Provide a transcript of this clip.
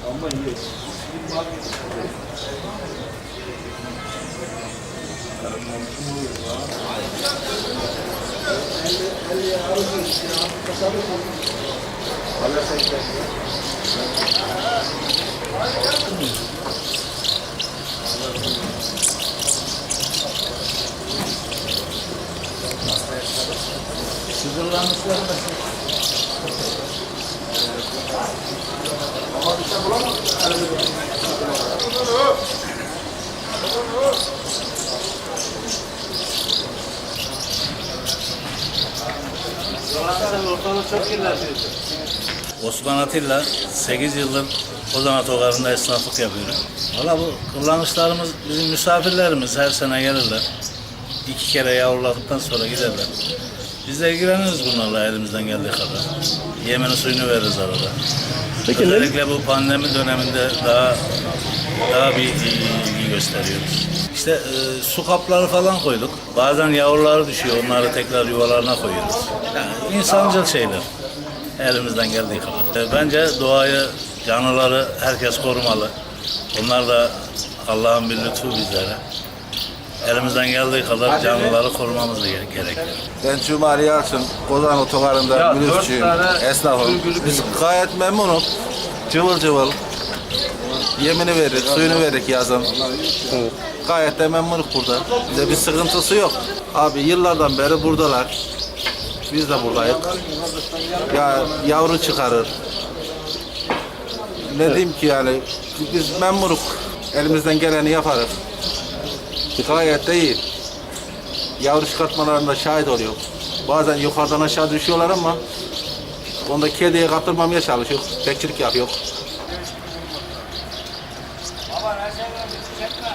Ama yes. Sizin lanışlarınız. Osman Atilla 8 yıldır Ozan Otogarı'nda esnaflık yapıyorum. Valla bu kullanışlarımız bizim misafirlerimiz her sene gelirler. İki kere yavruladıktan sonra giderler. Biz de ilgileniriz bunlarla elimizden geldiği kadar. Yemeni suyunu veririz arada. Peki Özellikle bu pandemi döneminde daha daha bir ilgi gösteriyoruz. İşte e, su kapları falan koyduk. Bazen yavruları düşüyor, onları tekrar yuvalarına koyuyoruz. Yani insancıl şeyler. Elimizden geldiği kadar. E, Bence doğayı, canlıları herkes korumalı. Onlar da Allah'ın bir lütfu bizlere. Elimizden geldiği kadar canlıları korumamız gerekiyor. Ben Cumali Yalçın, Kozan Otogarı'nda minibüsçüyüm, esnafım. Biz gayet memnunum. Cıvıl cıvıl. Yemini verir, suyunu verir yazın. Gayet de memnunum burada. Bize bir sıkıntısı yok. Abi yıllardan beri buradalar. Biz de buradayız. Ya yavru çıkarır. Ne diyeyim ki yani biz memnunuk. Elimizden geleni yaparız. Gayet de iyi yavru çıkartmalarında şahit oluyor. Bazen yukarıdan aşağı düşüyorlar ama onda kediye kaptırmamaya çalışıyor. Bekçilik yapıyor. Baba ne seviyorum, çiçek mi?